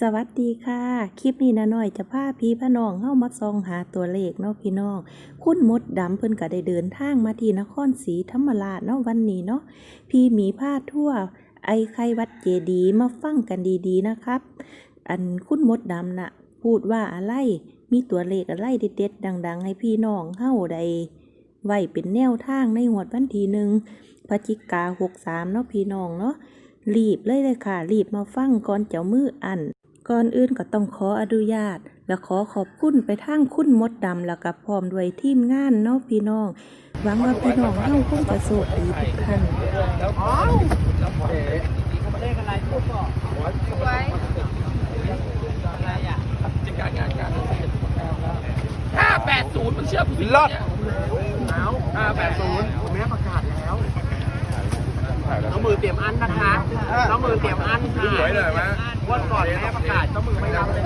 สวัสดีค่ะ คลิปนี้นะหน่อยจะพาพี่พะน้องเข้ามาซองหาตัวเลขเนาะพี่น้องคุณมดดำเพิ่นก็ได้เดินทางมาที่นครศรีธรรมราชเนาะวันนี้เนาะพี่มีพาทั่ว ไอไข่วัดเจดีมาฟังกันดีๆนะครับ อันคุณมดดำน่ะพูดว่าอะไร มีตัวเลขอะไรเด็ดๆดัง ๆ ให้พี่น้องเฮาได้ไว้เป็นแนวทางในหวดวันที่หนึ่งพฤศจิกาหกสามเนาะพี่น้องเนาะ รีบเลยเลยค่ะ รีบมาฟังก่อนเจ้ามืออัน ก่อนอื่นก็ต้องขออนุญาต และขอขอบคุณไปทางคุณมดดำแล้วกับพร้อมด้วยทีมงานเนาะพี่น้อง หวังว่าพี่น้องเฮาคงจะโชคดีทุกท่าน ห้าแปดศูนย์มันเชื่อผู้หญิงรอดห้าแปดศูนย์แม่ประกาศแล้วน้องมือเตรียมอันนะคะเจ้ามือเตรียมอันค่ะวันก่อนแม่ประกาศเจ้ามือไม่รับเลย